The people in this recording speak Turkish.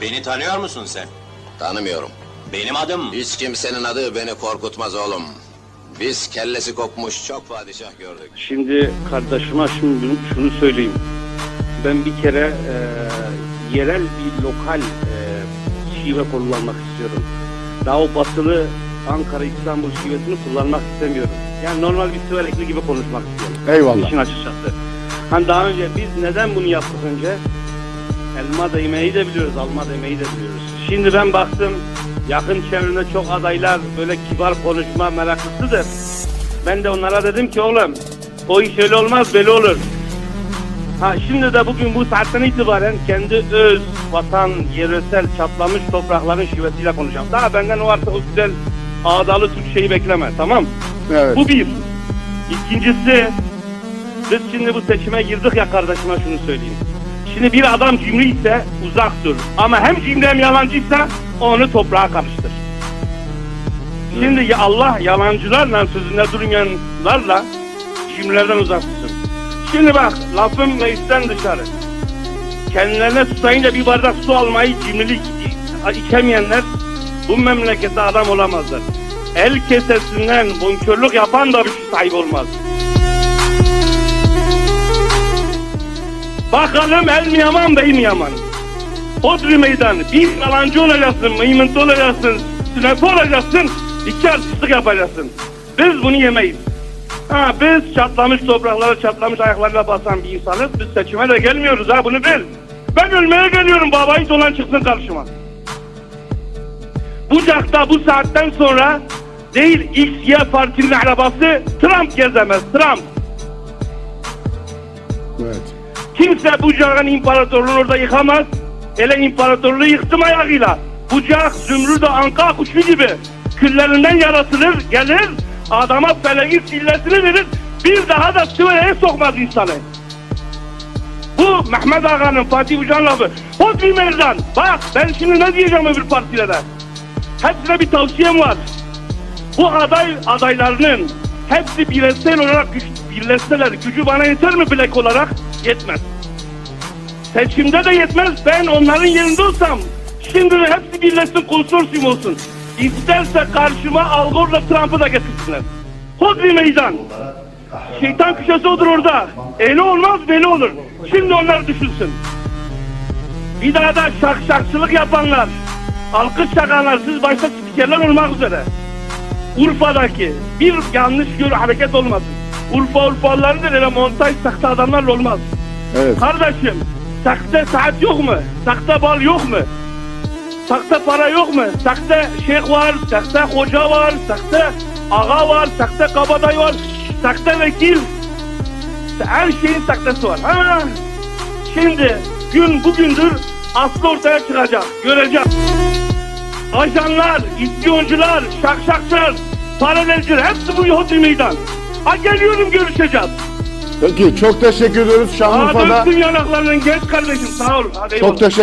Beni tanıyor musun sen? Tanımıyorum. Benim adım... Hiç kimsenin adı beni korkutmaz oğlum. Biz kellesi kopmuş çok padişah gördük. Şimdi kardeşime şimdi şunu söyleyeyim. Ben bir kere e, yerel bir lokal e, şive kullanmak istiyorum. Daha o batılı Ankara İstanbul şivesini kullanmak istemiyorum. Yani normal bir Süverekli gibi konuşmak istiyorum. Eyvallah. İşin açıkçası. Hani daha önce biz neden bunu yaptık önce? Elma değmeyi de biliyoruz, alma değmeyi de biliyoruz. Şimdi ben baktım yakın çevremde çok adaylar böyle kibar konuşma meraklısıdır. Ben de onlara dedim ki oğlum o iş öyle olmaz böyle olur. Ha şimdi de bugün bu saatten itibaren kendi öz vatan, yöresel çatlamış toprakların şivesiyle konuşacağım. Daha benden o varsa o güzel ağdalı Türkçeyi bekleme tamam. Evet. Bu bir. İkincisi biz şimdi bu seçime girdik ya kardeşime şunu söyleyeyim. Şimdi bir adam cimri ise uzak dur. Ama hem cimri hem yalancıysa onu toprağa karıştır. Şimdi ya Allah yalancılarla sözünde durmayanlarla cimrilerden uzak tutsun. Şimdi bak lafım meclisten dışarı. Kendilerine susayınca bir bardak su almayı cimrilik içemeyenler bu memlekette adam olamazlar. El kesesinden bonkörlük yapan da bir şey sahip olmaz. Bakalım el mi yaman bey mi yaman? Hodri meydan bir yalancı olacaksın, mıymıntı olacaksın, sünefe olacaksın, iki artistlik yapacaksın. Biz bunu yemeyiz. Ha biz çatlamış topraklara çatlamış ayaklarıyla basan bir insanız. Biz seçime de gelmiyoruz ha bunu bil. Ben ölmeye geliyorum babayı dolan çıksın karşıma. Bucak'ta bu saatten sonra değil X, Y partinin arabası Trump gezemez. Trump. Evet. Kimse Bucak'ın imparatorluğunu orada yıkamaz. Hele imparatorluğu yıktım ayağıyla. Bucak, zümrüt anka kuşu gibi küllerinden yaratılır, gelir, adama feleğin sillesini verir, bir daha da sıvaya sokmaz insanı. Bu Mehmet Ağa'nın Fatih Bucak'ın lafı. Hodri meydan. Bak ben şimdi ne diyeceğim öbür partilere. Hepsine bir tavsiyem var. Bu aday adaylarının hepsi bireysel olarak güç, birleşseler gücü bana yeter mi bilek olarak? Yetmez. Seçimde de yetmez. Ben onların yerinde olsam şimdi de hepsi birleşsin konsorsiyum olsun. İsterse karşıma Al Gore'la Trump'ı da getirsinler. Hodri meydan. Şeytan köşesi odur orada. Eli olmaz beli olur. Şimdi onlar düşünsün. Bir daha da şak şakçılık yapanlar, alkış çakanlar, siz başta spikerler olmak üzere. Urfa'daki bir yanlış gör hareket olmasın. Urfa Urfalılarıdır öyle montaj sakta adamlarla olmaz. Evet. Kardeşim sakta saat yok mu? Sakta bal yok mu? Sakta para yok mu? Sakta şeyh var, sakta hoca var, sakta ağa var, sakta kabadayı var, sakta vekil. Her şeyin saktası var. Ha? Şimdi gün bugündür aslı ortaya çıkacak. Göreceğiz. Ajanlar, ispiyoncular, şakşakçılar, paralelciler hepsi bu Yahudi meydan. Ha geliyorum görüşeceğiz. Peki çok teşekkür ediyoruz Şanlıurfa'da. döktün yanaklarının genç kardeşim sağ ol. Hadi eyvallah. Çok teşekkür